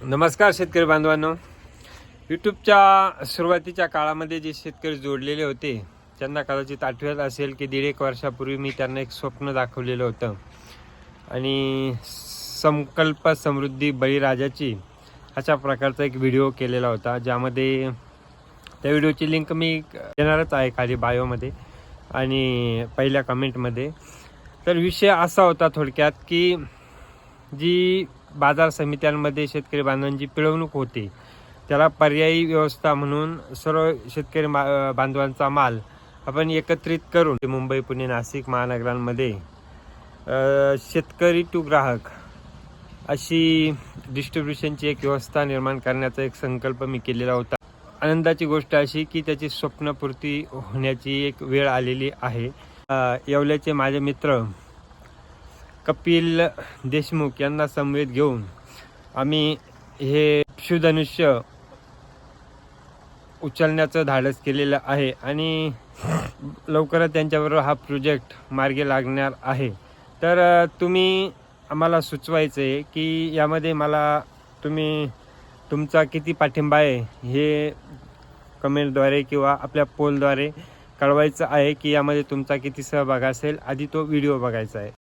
नमस्कार शेतकरी बांधवांनो. यूट्यूबच्या सुरुवातीच्या काळामध्ये जे शेतकरी जोडलेले होते त्यांना कदाचित आठवत असेल की दीड एक वर्षापूर्वी मी त्यांना एक स्वप्न दाखवलेलं होतं. आणि संकल्प समृद्धी बळीराजाची अशा प्रकारचा एक व्हिडिओ केलेला होता ज्यामध्ये त्या व्हिडिओची लिंक मी देणारच आहे खाली बायोमध्ये आणि पहिल्या कमेंटमध्ये तर विषय असा होता थोडक्यात की जी बाजार समित्यांमध्ये शेतकरी बांधवांची पिळवणूक होते. त्याला पर्यायी व्यवस्था म्हणून सर्व शेतकरी मा- बांधवांचा माल आपण एकत्रित करून मुंबई पुणे नाशिक महानगरांमध्ये शेतकरी टू ग्राहक अशी डिस्ट्रीब्युशनची एक व्यवस्था निर्माण करण्याचा एक संकल्प मी केलेला होता. आनंदाची गोष्ट अशी की त्याची स्वप्नपूर्ती होण्याची एक वेळ आलेली आहे. येवल्याचे माझे मित्र कपिल देशमुख यांना समवेत घेऊन आम्ही हे शिवधनुष्य उचलण्याचं धाडस केलेलं आहे आणि लवकरच त्यांच्याबरोबर हा प्रोजेक्ट मार्गी लागणार आहे. तर तुम्ही आम्हाला सुचवायचं आहे की यामध्ये मला तुम्ही तुमचा किती पाठिंबा आहे हे कमेंटद्वारे किंवा आपल्या पोलद्वारे कळवायचं आहे की यामध्ये तुमचा किती सहभाग असेल. आधी तो व्हिडिओ बघायचा आहे.